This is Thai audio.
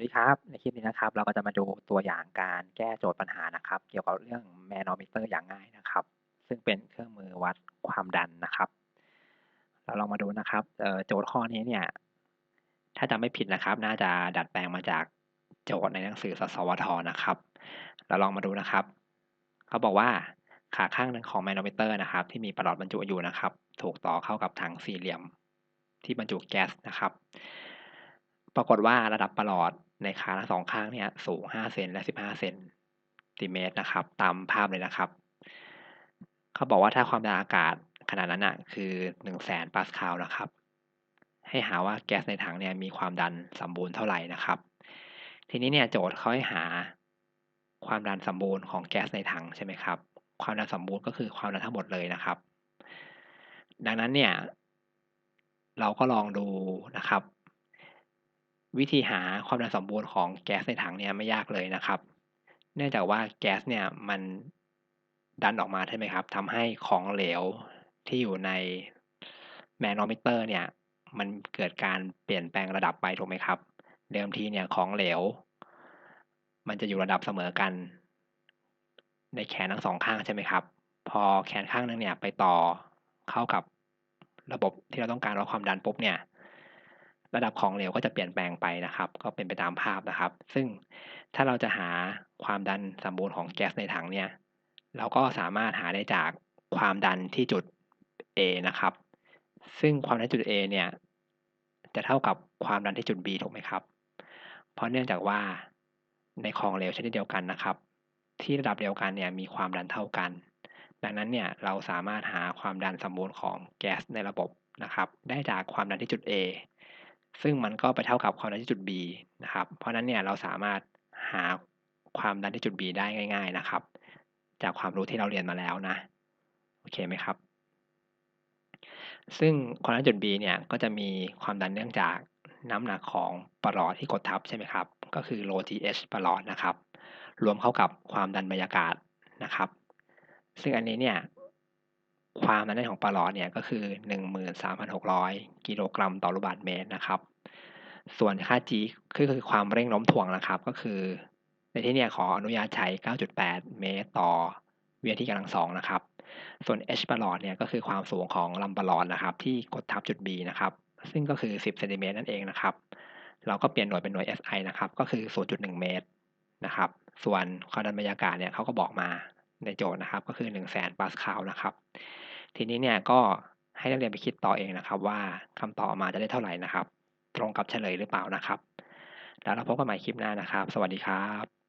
วัสดีครับ ในคลิปนี้นะครับ เราก็จะมาดูตัวอย่างการแก้โจทย์ปัญหานะครับ เกี่ยวกับเรื่องแมนอมิเตอร์อย่างง่ายนะครับ ซึ่งเป็นเครื่องมือวัดความดันนะครับ เราลองมาดูนะครับโจทย์ข้อนี้เนี่ย ถ้าจำไม่ผิดนะครับ น่าจะดัดแปลงมาจากโจทย์ในหนังสือสสวทนะครับ เราลองมาดูนะครับ เขาบอกว่าขาข้างหนึ่งของแมนอมิเตอร์นะครับ ที่มีประหลอดบรรจุอยู่นะครับ ถูกต่อเข้ากับถังสี่เหลี่ยมที่บรรจุแก๊สนะครับปรากฏว่าระดับประหลอด ในขาทั้งสองข้างเนี่ยสูง5เซนและ15เซนติเมตรนะครับ ตามภาพเลยนะครับ เขาบอกว่าถ้าความดันอากาศขนาดนั้นอะคือ1แสนปาสคาลนะครับ ให้หาว่าแก๊สในถังเนี่ยมีความดันสมบูรณ์เท่าไหร่นะครับ ทีนี้เนี่ยโจทย์เขาให้หาความดันสมบูรณ์ของแก๊สในถังใช่ไหมครับ ความดันสมบูรณ์ก็คือความดันทั้งหมดเลยนะครับ ดังนั้นเนี่ยเราก็ลองดูนะครับ วิธีหาความดันสมบูรณ์ของแก๊สในถังเนี่ยไม่ยากเลยนะครับ เนื่องจากว่าแก๊สเนี่ยมันดันออกมาใช่ไหมครับทำให้ของเหลวที่อยู่ในแมนอมิเตอร์เนี่ยมันเกิดการเปลี่ยนแปลงระดับไปถูกไหมครับ เดิมทีเนี่ยของเหลว มันจะอยู่ระดับเสมอกัน ในแขนทั้งสองข้างใช่ไหมครับ พอแขนข้างนึงเนี่ยไปต่อเข้ากับระบบที่เราต้องการวัดความดันปุ๊บเนี่ย ระดับของเหลวก็จะเปลี่ยนแปลงไปนะครับ ก็เป็นไปตามภาพนะครับ ซึ่งถ้าเราจะหาความดันสมบูรณ์ของแก๊สในถังเนี่ย เราก็สามารถหาได้จากความดันที่จุด A นะครับ ซึ่งความดันจุด A เนี่ย จะเท่ากับความดันที่จุด B ถูกไหมครับ เพราะเนื่องจากว่าในของเหลวชนิดเดียวกันนะครับ ที่ระดับเดียวกันเนี่ยมีความดันเท่ากัน ดังนั้นเนี่ยเราสามารถหาความดันสมบูรณ์ของแก๊สในระบบนะครับ ได้จากความดันที่จุด A ซึ่งมันก็ไปเท่ากับความดันที่จุด B นะครับ เพราะนั้นเนี่ยเราสามารถหาความดันที่จุด B ได้ง่าย ๆนะครับ จากความรู้ที่เราเรียนมาแล้วนะ โอเคไหมครับ ซึ่งความดันจุด B เนี่ยก็จะมีความดันเนื่องจากน้ำหนักของประหลอดที่กดทับใช่ไหมครับ ก็คือ rho th ประหลอดนะครับ รวมเข้ากับความดันบรรยากาศนะครับ ซึ่งอันนี้เนี่ย ความดันของประหลอดเนี่ยก็คือ 13,600 กิโลกรัมต่อลูกบาศก์เมตรนะครับ ส่วนค่า g ก็คือความเร่งโน้มถ่วงนะครับ ก็คือ ในที่นี้ขออนุญาตใช้ 9.8 เมตรต่อวินาทีกำลังสองนะครับ ส่วน h ประหลอดเนี่ยก็คือความสูงของลำประหลอดนะครับ ที่กดทับจุด B นะครับ ซึ่งก็คือ 10เซนติเมตรนั่นเองนะครับ เราก็เปลี่ยนหน่วยเป็นหน่วย SI นะครับ ก็คือ 0.1 เมตรนะครับ ส่วนความดันบรรยากาศเนี่ยเขาก็บอกมา ในโจทย์นะครับ ก็คือ 1 0 0 0 0 0ปาสคาลนะครับ ทีนี้เนี่ยก็ให้นักเรียนไปคิดต่อเองนะครับ ว่าคำตอบออกมาจะได้เท่าไหร่นะครับ ตรงกับเฉลยหรือเปล่านะครับ แล้วเราพบกันใหม่คลิปหน้านะครับ สวัสดีครับ